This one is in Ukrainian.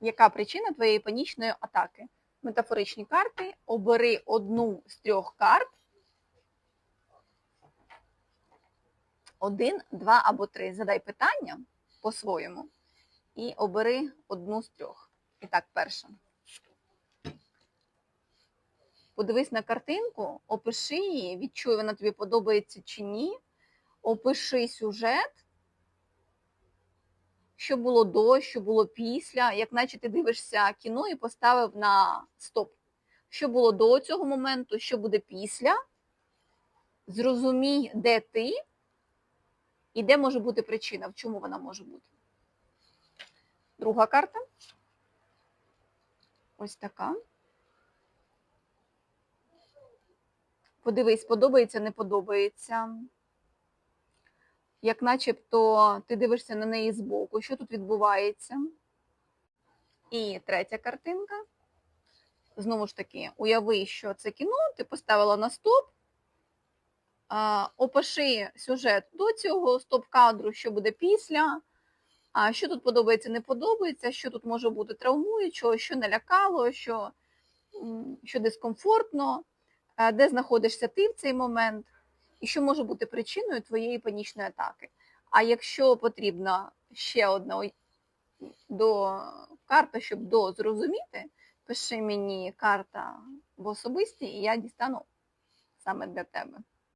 Яка причина твоєї панічної атаки? Метафоричні карти. Обери одну з трьох карт. Один, два або три. Задай питання по-своєму і обери одну з трьох. І так, перша. Подивись на картинку, опиши її, відчуй, вона тобі подобається чи ні. Опиши сюжет, що було до, що було після, як наче ти дивишся кіно і поставив на стоп. Що було до цього моменту, що буде після. Зрозумій, де ти і де може бути причина, в чому вона може бути. Друга карта. Ось така. Подивись, подобається, не подобається. Як начебто ти дивишся на неї збоку, що тут відбувається. І третя картинка. Знову ж таки, уяви, що це кіно, ти поставила на стоп, опиши сюжет до цього стоп-кадру, що буде після, а що тут подобається, не подобається, що тут може бути травмуючого, що налякало, що, що дискомфортно, де знаходишся ти в цей момент, і що може бути причиною твоєї панічної атаки. А якщо потрібна ще одна до карта, щоб до зрозуміти, пиши мені карта в особисті, і я дістану саме для тебе.